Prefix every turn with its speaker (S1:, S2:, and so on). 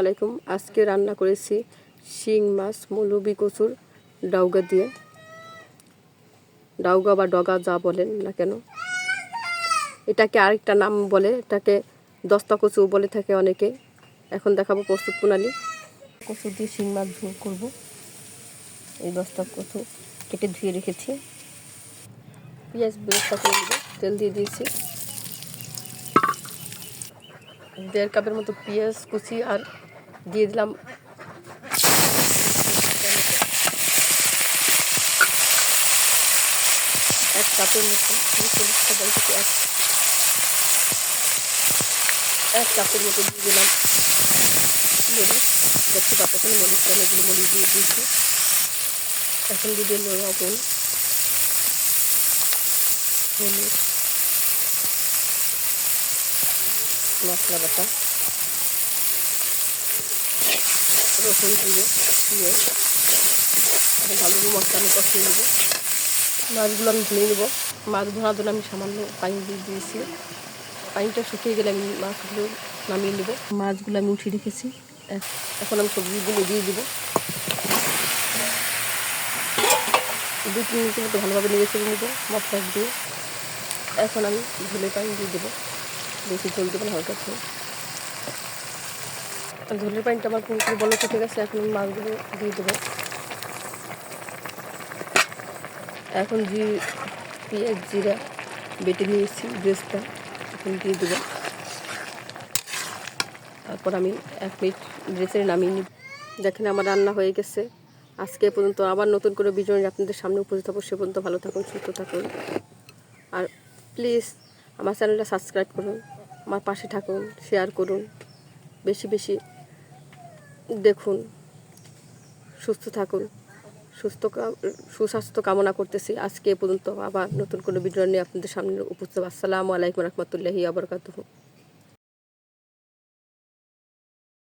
S1: আলাইকুম। আজকে রান্না করেছি শিং মাছ মৌলবি কচুর ডাউগা দিয়ে। ডাউগা বা ডগা যা বলেন না কেন। এটাকে আরেকটা নাম বলে, এটাকে দস্তা কচু বলে থাকে অনেকে। এখন দেখাবো প্রস্তুত প্রণালী। কচু দিয়ে শিং মাছ ঝোল করব। এই দস্তা কচু কেটে ধুয়ে রেখেছি। পেঁয়াজ বেরেস্তা করে দেবো তেল দিয়ে দিয়েছি। দেড় কাপের মতো পেঁয়াজ কুচি আর দিয়ে দিলাম। এক কাপের মতো এক এক কাপের মতো দিয়ে দিলাম। দেখতে অনেকগুলো মরিচ দিয়ে দিয়েছি। এখন দিয়ে দিল লবণ, হলুদ, মশলা বাটা। রসুন দিয়ে দিয়ে ভালো করে মশলা কষিয়ে নেব। মাছগুলো আমি ধুয়ে নেব। মাছ ধরার জন্য আমি সামান্য পানি দিয়ে দিয়েছি। পানিটা শুকিয়ে গেলে আমি মাছগুলো নামিয়ে নেব। মাছগুলো আমি উঠিয়ে রেখেছি। এখন আমি সবজিগুলো দিয়ে দেবো। দু তিন মিনিটের মতো ভালোভাবে নিয়ে চেড়ে নেব মশলা দিয়ে। এখন আমি ঝোলে পানি দিয়ে দেবো। বেশি ঝোল দেবো হালকা ঝোল। ঝোলের পানিটা আমার পুরোপুরি বলো ঠিক আছে? এখন মাছগুলো দিয়ে দেবো। এখন জি পেঁয়াজ জিরা বেটে নিয়েছি ড্রেসটা এখন দিয়ে দেবো। তারপর আমি এক মিনিট ড্রেসে নামিয়ে নিব। দেখেন আমার রান্না হয়ে গেছে। আজকে পর্যন্ত আবার নতুন করে বিজয় আপনাদের সামনে উপস্থিত হব। সে পর্যন্ত ভালো থাকুন, সুস্থ থাকুন। আর প্লিজ আমার চ্যানেলটা সাবস্ক্রাইব করুন, আমার পাশে থাকুন শেয়ার করুন। বেশি বেশি দেখুন, সুস্থ থাকুন, সুস্থ সুস্বাস্থ্য কামনা করতেছি। আজকে এ পর্যন্ত আবার নতুন কোনো ভিডিও নিয়ে আপনাদের সামনে উপস্থিত। আসসালামু আলাইকুম রহমতুল্লাহি আবরকাতুহু